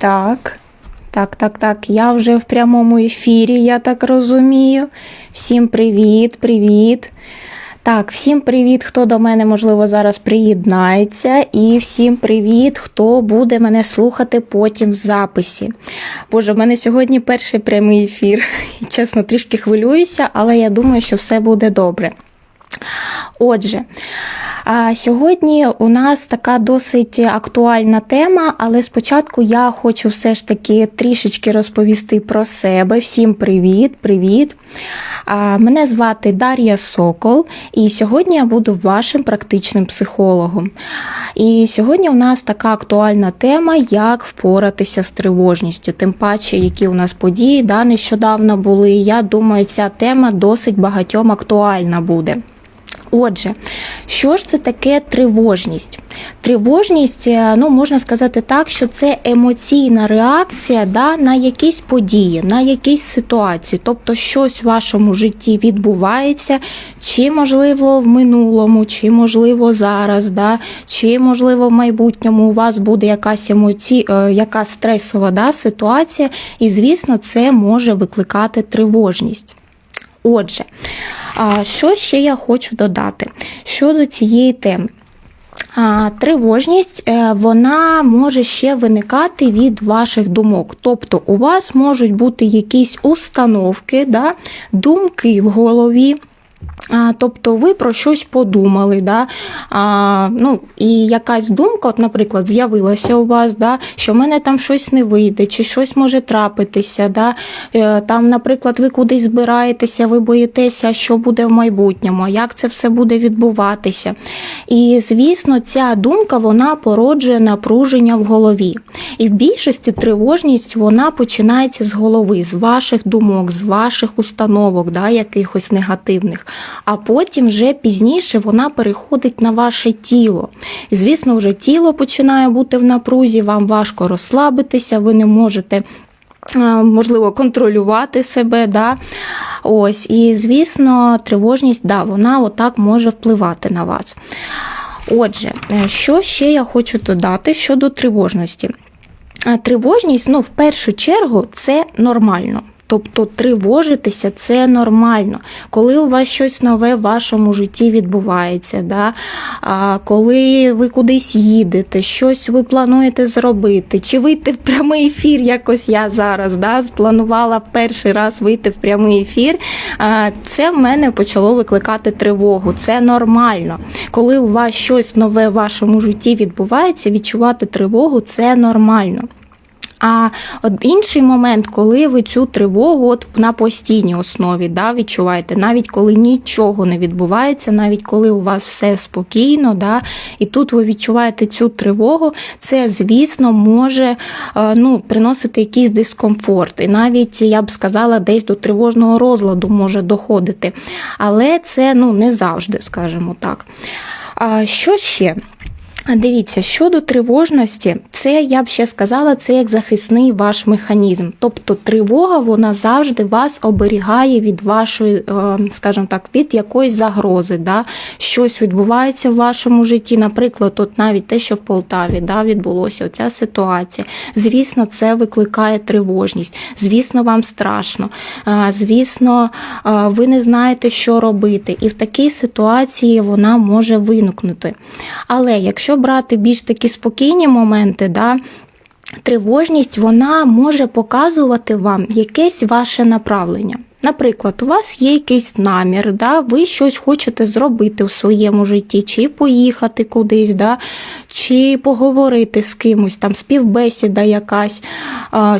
Так. Так, так, так. Я вже в прямому ефірі, я так розумію. Всім привіт, привіт. Так, всім привіт, хто до мене, можливо, зараз приєднається. І всім привіт, хто буде мене слухати потім в записі. Боже, в мене сьогодні перший прямий ефір. Чесно, трішки хвилююся, але я думаю, що все буде добре. Отже, сьогодні у нас така досить актуальна тема, але спочатку я хочу все ж таки трішечки розповісти про себе. Всім привіт, привіт! Мене звати Дар'я Сокол, і сьогодні я буду вашим практичним психологом. І сьогодні у нас така актуальна тема, як впоратися з тривожністю. Тим паче, які у нас події да, нещодавно були. Я думаю, ця тема досить багатьом актуальна буде. Отже, що ж це таке тривожність? Тривожність, е, ну можна сказати так, що це емоційна реакція да, на якісь події, на якісь ситуації. Тобто щось в вашому житті відбувається, чи можливо в минулому, чи можливо зараз, да, чи можливо в майбутньому у вас буде якась емоці... е, якась стресова да, ситуація, і звісно, це може викликати тривожність. Отже, що ще я хочу додати щодо цієї теми? Тривожність е, вона може ще виникати від ваших думок. Тобто у вас можуть бути якісь установки, да, думки в голові. Тобто ви про щось подумали, да? а, ну, і якась думка, от, наприклад, з'явилася у вас, да? що в мене там щось не вийде, чи щось може трапитися. Да? Е, Там, наприклад, ви кудись збираєтеся, ви боїтеся, що буде в майбутньому, як це все буде відбуватися. І, звісно, ця думка вона породжує напруження в голові. І в більшості тривожність вона починається з голови, з ваших думок, з ваших установок, да, якихось негативних а потім вже пізніше вона переходить на ваше тіло. Звісно, вже тіло починає бути в напрузі, вам важко розслабитися, ви не можете. Можливо, контролювати себе, да. Ось, і звісно, тривожність, да, вона отак може впливати на вас. Отже, е, що ще я хочу додати щодо тривожності? Тривожність, ну, в першу чергу, це нормально. Тобто тривожитися це нормально. Коли у вас щось нове в вашому житті відбувається, да? а, коли ви кудись їдете, щось ви плануєте зробити, чи вийти в прямий ефір, якось я зараз да, спланувала перший раз вийти в прямий ефір, це в мене почало викликати тривогу. Це нормально. Коли у вас щось нове в вашому житті відбувається, відчувати тривогу це нормально. А інший момент, коли ви цю тривогу от на постійній основі да, відчуваєте, навіть коли нічого не відбувається, навіть коли у вас все спокійно, да, і тут ви відчуваєте цю тривогу, це, звісно, може е, ну, приносити якийсь дискомфорт. І навіть я б сказала, десь до тривожного розладу може доходити. Але це ну, не завжди, скажімо так. А що ще? Дивіться, щодо тривожності, це я б ще сказала, це як захисний ваш механізм. Тобто тривога вона завжди вас оберігає від вашої, е, скажімо так, від якоїсь загрози. Да? Щось відбувається в вашому житті. Наприклад, от навіть те, що в Полтаві да, відбулося оця ситуація. Звісно, це викликає тривожність. Звісно, вам страшно. Звісно, ви не знаєте, що робити. І в такій ситуації вона може виникнути. Але якщо брати більш такі спокійні моменти, да, тривожність вона може показувати вам якесь ваше направлення. Наприклад, у вас є якийсь намір, да, ви щось хочете зробити у своєму житті, чи поїхати кудись, да, чи поговорити з кимось, там співбесіда якась,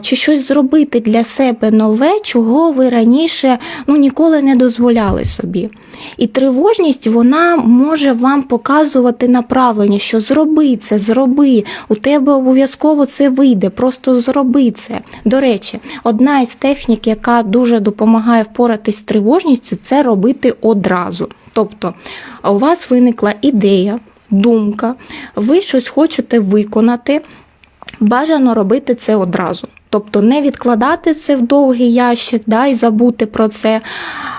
чи щось зробити для себе нове, чого ви раніше ну, ніколи не дозволяли собі. І тривожність вона може вам показувати направлення, що зроби це, зроби, у тебе обов'язково це вийде, просто зроби це. До речі, одна із технік, яка дуже допомагає впоратись з тривожністю, це робити одразу. Тобто у вас виникла ідея, думка, ви щось хочете виконати. Бажано робити це одразу. Тобто не відкладати це в довгий ящик, да, і забути про це,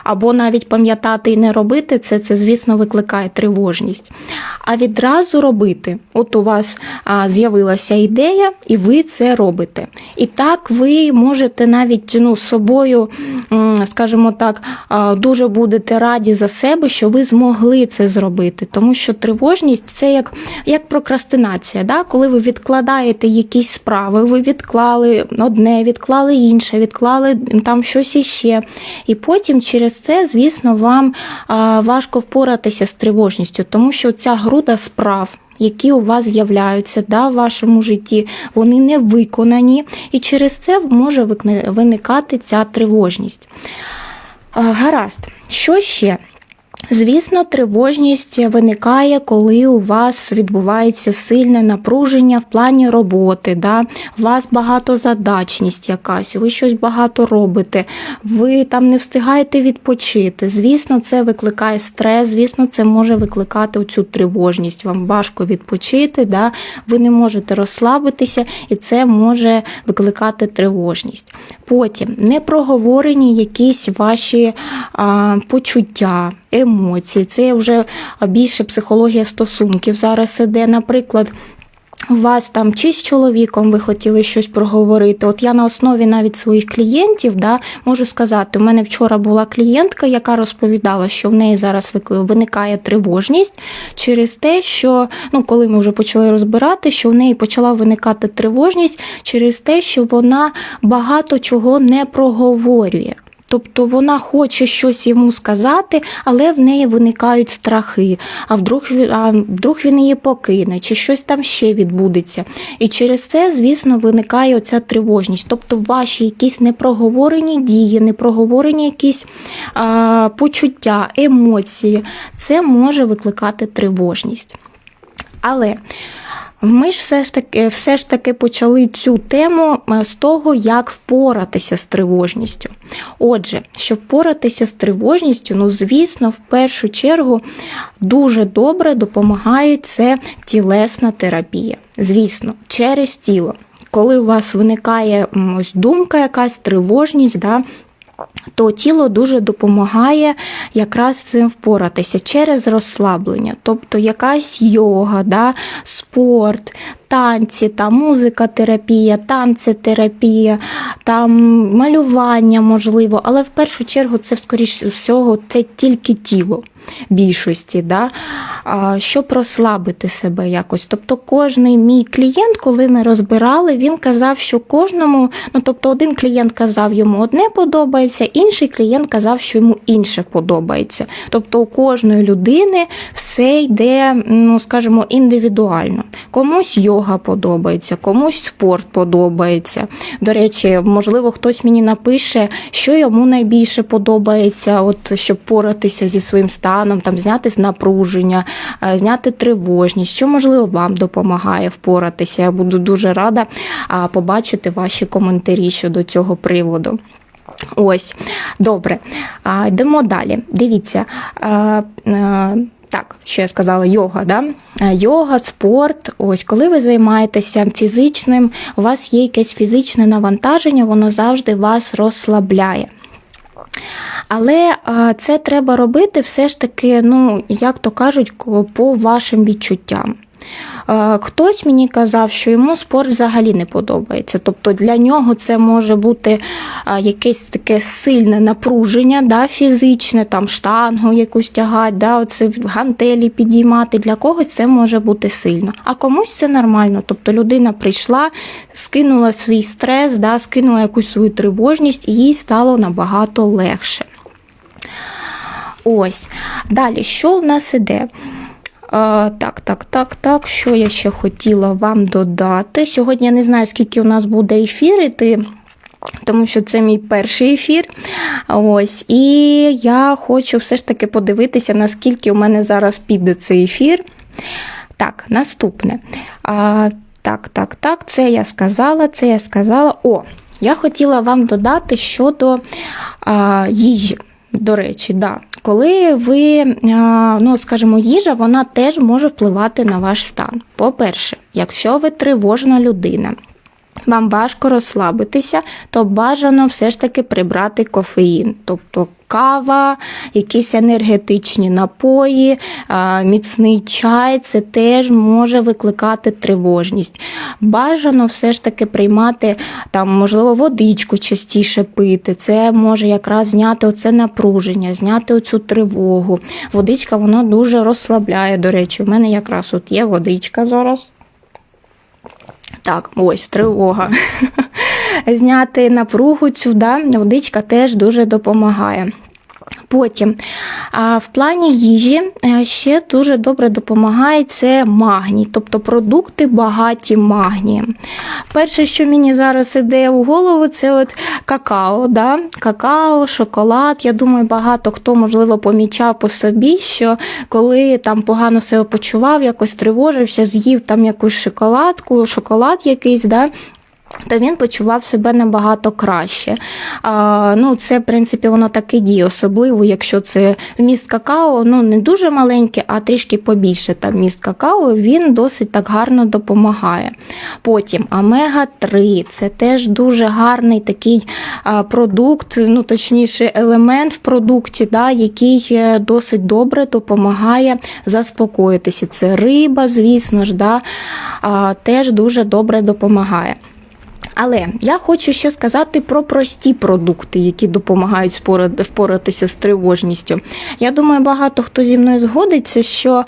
або навіть пам'ятати і не робити це, це, звісно, викликає тривожність. А відразу робити. От у вас з'явилася ідея, і ви це робите. І так ви можете навіть ну, з собою, скажімо так, дуже будете раді за себе, що ви змогли це зробити. Тому що тривожність це як, як прокрастинація. Да? Коли ви відкладаєте якісь справи, ви відклали одне, відклали інше, відклали там щось іще. І потім через це, звісно, вам важко впоратися з тривожністю, тому що ця груда справ. Які у вас з'являються да, в вашому житті, вони не виконані, і через це може виникати ця тривожність. Гаразд, що ще? Звісно, тривожність виникає, коли у вас відбувається сильне напруження в плані роботи. Да? У вас багатозадачність якась, ви щось багато робите, ви там не встигаєте відпочити. Звісно, це викликає стрес, звісно, це може викликати цю тривожність. Вам важко відпочити, да? ви не можете розслабитися, і це може викликати тривожність. Потім непроговорені якісь ваші а, почуття, емоції. Це вже більше психологія стосунків зараз іде. Наприклад, вас там чи з чоловіком ви хотіли щось проговорити. От я на основі навіть своїх клієнтів да, можу сказати, у мене вчора була клієнтка, яка розповідала, що в неї зараз виникає тривожність через те, що ну, коли ми вже почали розбирати, що в неї почала виникати тривожність через те, що вона багато чого не проговорює. Тобто вона хоче щось йому сказати, але в неї виникають страхи. А вдруг, а вдруг він її покине, чи щось там ще відбудеться. І через це, звісно, виникає оця тривожність. Тобто ваші якісь непроговорені дії, непроговорені якісь а, почуття, емоції, це може викликати тривожність. Але ми ж все ж таки все ж таки почали цю тему е, з того, як впоратися з тривожністю. Отже, щоб впоратися з тривожністю, ну звісно, в першу чергу дуже добре допомагає це тілесна терапія. Звісно, через тіло. Коли у вас виникає ось думка, якась тривожність, да, то тіло дуже допомагає якраз цим впоратися через розслаблення, тобто якась йога, да, спорт, танці, там музикотерапія, танцетерапія, там малювання можливо, але в першу чергу це скоріш всього це тільки тіло більшості, да, щоб розслабити себе якось. Тобто кожний мій клієнт, коли ми розбирали, він казав, що кожному, ну тобто один клієнт казав, йому одне подобається, інший клієнт казав, що йому інше подобається. Тобто у кожної людини все йде, ну скажімо, індивідуально. Комусь йога подобається, комусь спорт подобається. До речі, можливо, хтось мені напише, що йому найбільше подобається, от щоб поратися зі своїм станом, там зняти напруження, е, зняти тривожність, що можливо вам допомагає впоратися. Я буду дуже рада побачити ваші коментарі щодо цього приводу. Ось, добре. А, йдемо далі. Дивіться. А, а, так, що я сказала, йога, да? Йога, спорт. Ось, коли ви займаєтеся фізичним, у вас є якесь фізичне навантаження, воно завжди вас розслабляє. Але це треба робити все ж таки, ну, як то кажуть, по вашим відчуттям. Е, Хтось мені казав, що йому спорт взагалі не подобається. Тобто для нього це може бути якесь таке сильне напруження, да, фізичне, там штангу якусь тягати, да, оце гантелі підіймати. Для когось це може бути сильно. А комусь це нормально. Тобто людина прийшла, скинула свій стрес, да, скинула якусь свою тривожність, і їй стало набагато легше. Ось. Далі, що в нас іде? Так, так, так, так. Що я ще хотіла вам додати? Сьогодні я не знаю, скільки у нас буде ефір іти. Тому що це мій перший ефір. Ось, і я хочу все ж таки подивитися, наскільки у мене зараз піде цей ефір. Так, наступне. А, так, так, так, це я сказала, це я сказала. О, я хотіла вам додати щодо а, їжі. До речі, да. Коли ви, ну скажімо, їжа, вона теж може впливати на ваш стан. По-перше, якщо ви тривожна людина, вам важко розслабитися, то бажано все ж таки прибрати кофеїн. Тобто кава, якісь енергетичні напої, міцний чай це теж може викликати тривожність. Бажано все ж таки приймати там, можливо, водичку частіше пити. Це може якраз зняти оце напруження, зняти оцю тривогу. Водичка вона дуже розслабляє. До речі, в мене якраз от є водичка зараз. Так, ось тривога. Зняти напругу цю, да, водичка теж дуже допомагає. Потім в плані їжі е, ще дуже добре допомагає це магній, тобто продукти багаті магнієм. Перше, що мені зараз іде у голову, це от какао. Да? Какао, шоколад. Я думаю, багато хто, можливо, помічав по собі, що коли там погано себе почував, якось тривожився, з'їв там якусь шоколадку, шоколад якийсь. да? То він почував себе набагато краще. А, ну, Це, в принципі, воно так і діє, особливо, якщо це вміст какао, ну не дуже маленький, а трішки побільше там вміст какао, він досить так гарно допомагає. Потім омега-3 це теж дуже гарний такий продукт, ну точніше, елемент в продукті, да, який е, досить добре допомагає заспокоїтися. Це риба, звісно ж, да, а, теж дуже добре допомагає. Але я хочу ще сказати про прості продукти, які допомагають впоратися з тривожністю. Я думаю, багато хто зі мною згодиться, що,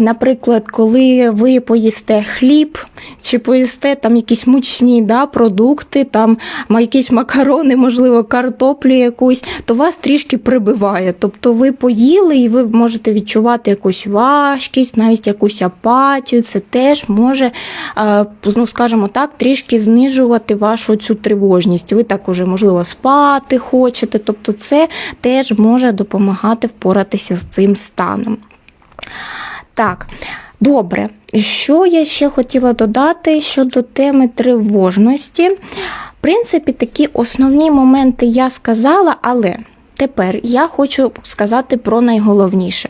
наприклад, коли ви поїсте хліб чи поїсте там якісь мучні да, продукти, там якісь макарони, можливо, картоплю якусь, то вас трішки прибиває. Тобто ви поїли і ви можете відчувати якусь важкість, навіть якусь апатію. Це теж може, ну скажімо так, трішки знижувати знижувати вашу цю тривожність. Ви так уже, можливо, спати хочете. Тобто, це теж може допомагати впоратися з цим станом. Так, добре. Що я ще хотіла додати щодо теми тривожності? В принципі, такі основні моменти я сказала, але тепер я хочу сказати про найголовніше.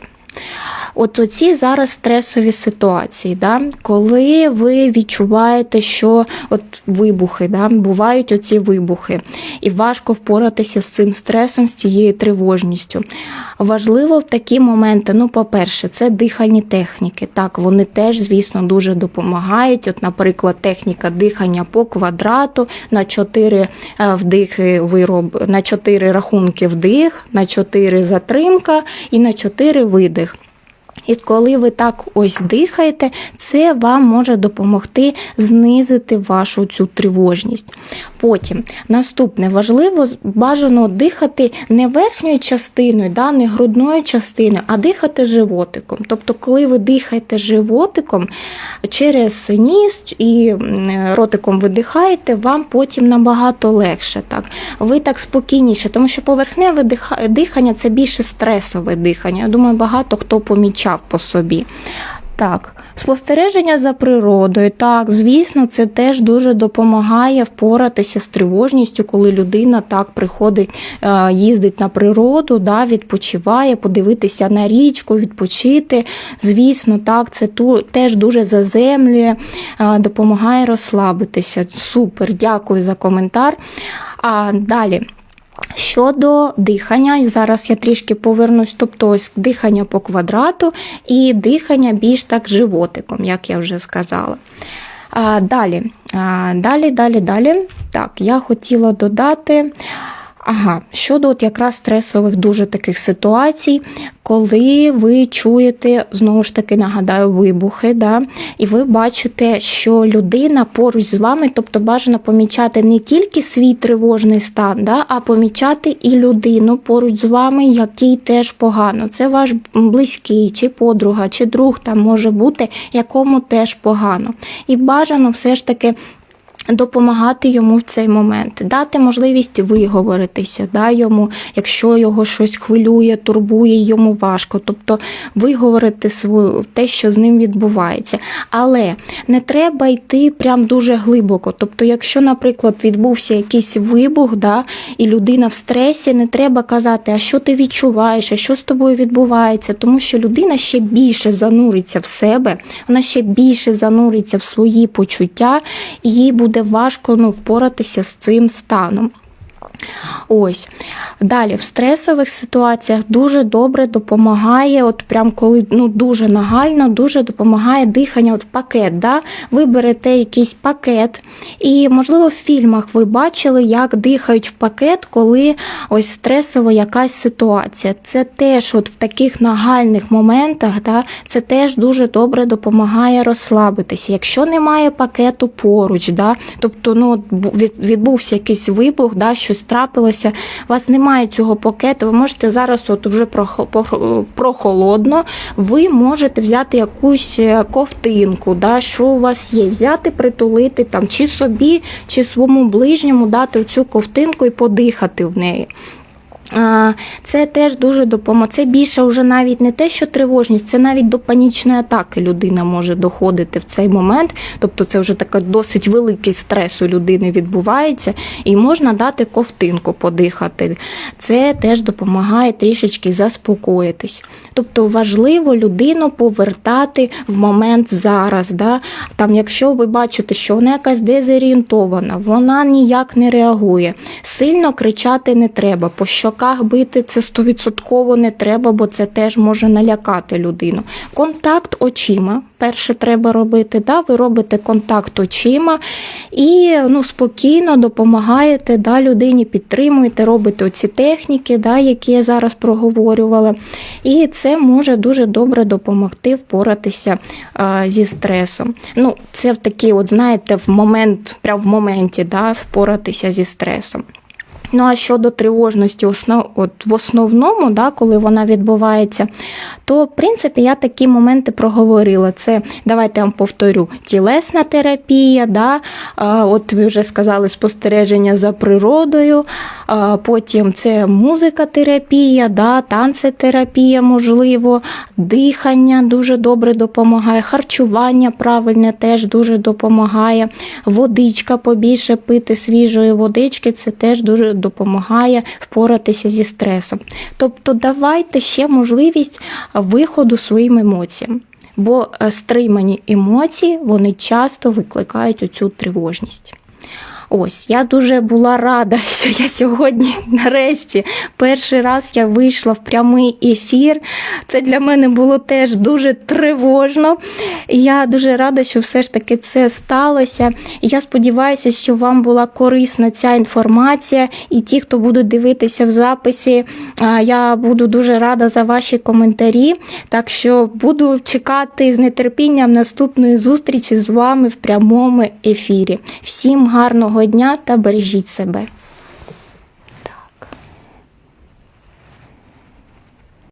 От оці зараз стресові ситуації, да, коли ви відчуваєте, що от вибухи, да, бувають оці вибухи, і важко впоратися з цим стресом, з цією тривожністю. Важливо в такі моменти, ну, по-перше, це дихальні техніки. Так, вони теж, звісно, дуже допомагають. От, наприклад, техніка дихання по квадрату на 4 е, вдихи вироб, на 4 рахунки вдих, на 4 затримка і на 4 видих. І коли ви так ось дихаєте, це вам може допомогти знизити вашу цю тривожність. Потім наступне важливо бажано дихати не верхньою частиною, да, не грудною частиною, а дихати животиком. Тобто, коли ви дихаєте животиком через ніс і ротиком видихаєте, вам потім набагато легше. Так. Ви так спокійніше, тому що поверхневе дихання це більше стресове дихання. Я думаю, багато хто помічав по собі. Так, спостереження за природою. Так, звісно, це теж дуже допомагає впоратися з тривожністю, коли людина так приходить, е, їздить на природу, да, відпочиває, подивитися на річку, відпочити. Звісно, так, це теж дуже заземлює, е, допомагає розслабитися. Супер, дякую за коментар. А далі. Щодо дихання, і зараз я трішки повернусь, тобто ось дихання по квадрату і дихання більш так животиком, як я вже сказала. А, Далі, а, далі, далі, далі. Так, я хотіла додати. Ага, щодо от якраз стресових дуже таких ситуацій, коли ви чуєте, знову ж таки, нагадаю, вибухи, да, і ви бачите, що людина поруч з вами, тобто бажано помічати не тільки свій тривожний стан, да, а помічати і людину поруч з вами, який теж погано. Це ваш близький, чи подруга, чи друг там може бути, якому теж погано. І бажано все ж таки Допомагати йому в цей момент, дати можливість виговоритися, да, йому, якщо його щось хвилює, турбує, йому важко. Тобто виговорити свою те, що з ним відбувається. Але не треба йти прям дуже глибоко. Тобто, якщо, наприклад, відбувся якийсь вибух, да, і людина в стресі, не треба казати, а що ти відчуваєш, а що з тобою відбувається, тому що людина ще більше зануриться в себе, вона ще більше зануриться в свої почуття, і їй буде буде важко ну, впоратися з цим станом. Ось. Далі, в стресових ситуаціях дуже добре допомагає, от прям коли ну, дуже нагально, дуже допомагає дихання от в пакет. Да? Ви берете якийсь пакет, і, можливо, в фільмах ви бачили, як дихають в пакет, коли ось стресова якась ситуація. Це теж от в таких нагальних моментах, да, це теж дуже добре допомагає розслабитися. Якщо немає пакету поруч, да, тобто ну, відбувся якийсь вибух, да, щось трапилося, у вас немає цього пакету, ви можете зараз, от вже прохо- прохолодно, ви можете взяти якусь е, ковтинку, да, що у вас є, взяти, притулити там, чи собі, чи своєму ближньому дати цю ковтинку і подихати в неї. Це теж дуже допомагає. Це більше вже навіть не те, що тривожність, це навіть до панічної атаки людина може доходити в цей момент. Тобто це вже така досить великий стрес у людини відбувається, і можна дати ковтинку подихати. Це теж допомагає трішечки заспокоїтись. Тобто важливо людину повертати в момент зараз. Да? Там, якщо ви бачите, що вона якась дезорієнтована, вона ніяк не реагує. Сильно кричати не треба. По щоках бити це стовідсотково не треба, бо це теж може налякати людину. Контакт очима. Перше треба робити. Да? Ви робите контакт очима і ну, спокійно допомагаєте да, людині, підтримуєте, робите оці техніки, да, які я зараз проговорювала. І це може дуже добре допомогти впоратися а, зі стресом. Ну, це в такий, от знаєте, в момент, прямо в моменті, да, впоратися зі стресом. Ну а щодо тривожності, основ, от в основному, да, коли вона відбувається, то в принципі я такі моменти проговорила. Це давайте я вам повторю: тілесна терапія, да, от ви вже сказали спостереження за природою, потім це музикотерапія, да, танцетерапія, можливо, дихання дуже добре допомагає, харчування правильне теж дуже допомагає, водичка побільше пити свіжої водички, це теж дуже допомагає впоратися зі стресом. Тобто давайте ще можливість виходу своїм емоціям. Бо е, стримані емоції вони часто викликають оцю тривожність. Ось я дуже була рада, що я сьогодні, нарешті, перший раз я вийшла в прямий ефір. Це для мене було теж дуже тривожно. Я дуже рада, що все ж таки це сталося. Я сподіваюся, що вам була корисна ця інформація. І ті, хто будуть дивитися в записі, я буду дуже рада за ваші коментарі. Так що буду чекати з нетерпінням наступної зустрічі з вами в прямому ефірі. Всім дня та бережіть себе.